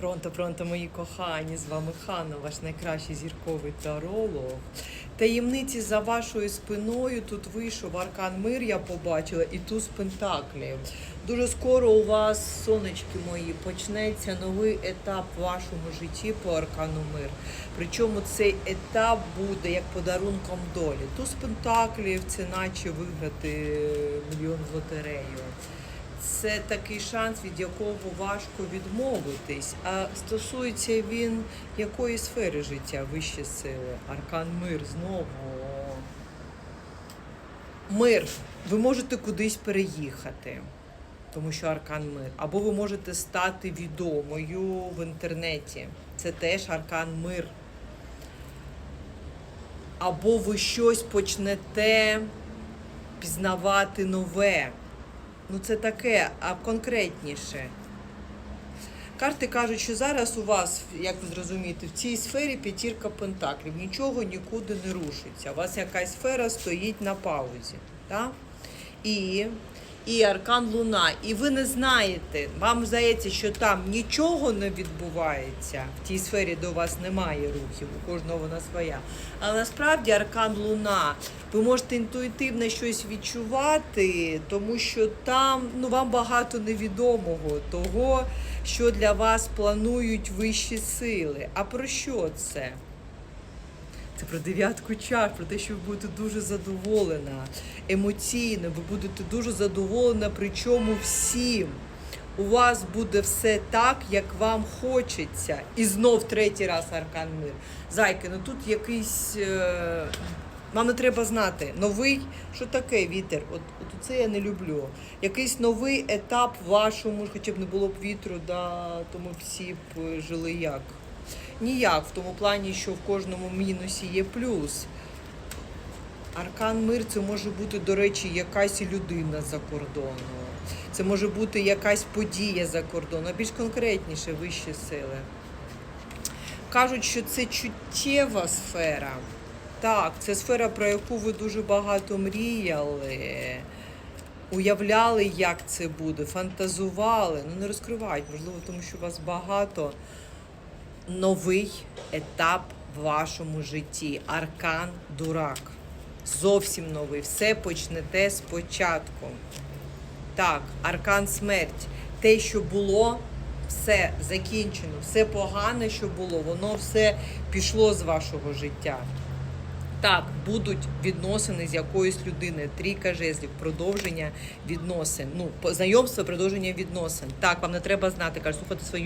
Пронто, пронто, мої кохані, з вами Ханна, ваш найкращий зірковий таролог. Таємниці за вашою спиною тут вийшов Аркан Мир, я побачила, і туз Пентаклів. Дуже скоро у вас, сонечки мої, почнеться новий етап в вашому житті по Аркану Мир. Причому цей етап буде як подарунком долі. Туз Пентаклів це наче виграти мільйон в лотерею це такий шанс, від якого важко відмовитись. А стосується він якої сфери життя, вищі сили, аркан мир знову. Мир. Ви можете кудись переїхати, тому що аркан мир. Або ви можете стати відомою в інтернеті. Це теж аркан мир. Або ви щось почнете пізнавати нове. Ну, це таке, а конкретніше. Карти кажуть, що зараз у вас, як ви зрозумієте, в цій сфері п'ятірка пентаклів. Нічого нікуди не рушиться. У вас якась сфера стоїть на паузі. Так? І, і аркан Луна. І ви не знаєте, вам здається, що там нічого не відбувається в тій сфері, у вас немає рухів, у кожного вона своя. Але насправді аркан Луна. Ви можете інтуїтивно щось відчувати, тому що там ну, вам багато невідомого, того, що для вас планують вищі сили. А про що це? Це про дев'ятку чар, про те, що ви будете дуже задоволена, емоційно, ви будете дуже задоволена, причому всім. У вас буде все так, як вам хочеться. І знов третій раз аркан мир. Зайки, ну тут якийсь. Е... Не треба знати новий, що таке вітер. От, от це я не люблю. Якийсь новий етап вашому, хоча б не було б вітру, да, тому всі б жили як. Ніяк, в тому плані, що в кожному мінусі є плюс. Аркан мир це може бути, до речі, якась людина за кордону. Це може бути якась подія за кордону, більш конкретніше вищі сили. Кажуть, що це чуттєва сфера. Так, це сфера, про яку ви дуже багато мріяли, уявляли, як це буде, фантазували. Ну не розкривають, можливо, тому що вас багато новий етап в вашому житті. Аркан дурак. Зовсім новий. Все почнете спочатку. Так, аркан смерть. Те, що було, все закінчено, все погане, що було, воно все пішло з вашого життя. Так, будуть відносини з якоюсь людиною. Трійка жезлів, продовження відносин. Ну, знайомство, продовження відносин. Так, вам не треба знати, кажуть, слухати свою.